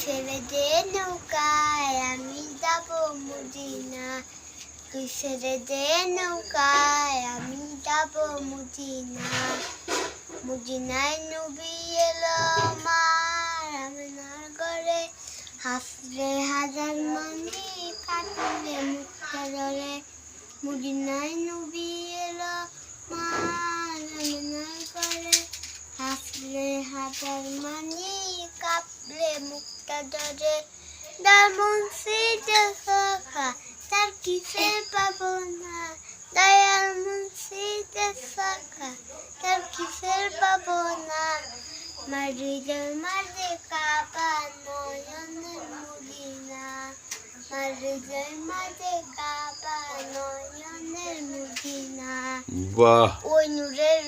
ছেড়ে দে নৌকায় আমি যাব মদিনা তুই ছেড়ে দে নৌকায় আমি যাব মদিনা মদিনায় নবী এলো মার আমার ঘরে হাসরে হাজার মানি কাটলে মুখটা ধরে মদিনায় নবী এলো মার আমার ঘরে হাসলে হাজার মানি, কাঁপলে মুখটা ধরে। দামন সিটে শাখা তার কিসে পাবো না। দয়াল মুন্সিতে শাখা তার কিসের পাবো না। মারিদের মাঝে কাবা নয়নের মুদিনা মারিদের মাঝে কাবা নয়নের মুদিনা বাহ। ওই নূরের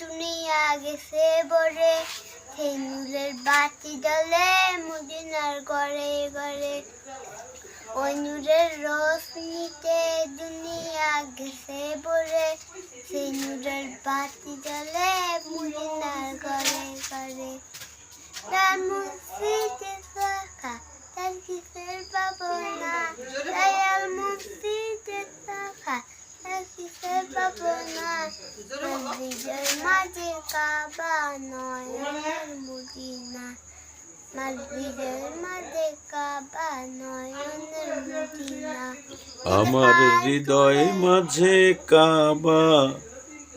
দুনিয়া গেছে বরে সেই বাতি জ্বলে মদিনার ঘরে ঘরে। ওই নূরের রোশনিতে দুনিয়া গেছে বরে সেই বাতি জ্বলে মদিনার ঘরে ঘরে। তার তার কিসের পাবো না দয়াল মসজিদে শাখা কিসের পাবো না মসজিদের মাঝে কাবা নয়নের মদিনা। মসজিদের মাঝে কাবা নয়নের মদিনা। আমার হৃদয় মাঝে কাবা।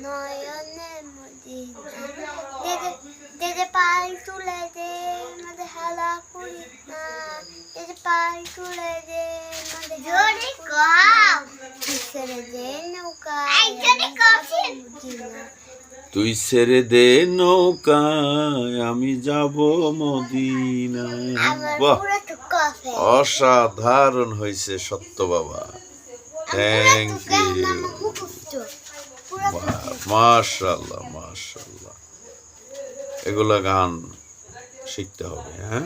নয়নের মদিনা। দেদে দেদে পাল তুলে দে মাঝে হালা করিস না। কম ছেড়ে দে নৌকা তুই ছেড়ে দে নৌকায়, আমি যাব মদিনায়। বাহ পুরো অসাধারণ হয়েছে সত্য বাবা। থ্যাংক ইউ পুরো মাশাল্লাহ মাশাল্লাহ এগুলা গান শিখতে হবে হ্যাঁ?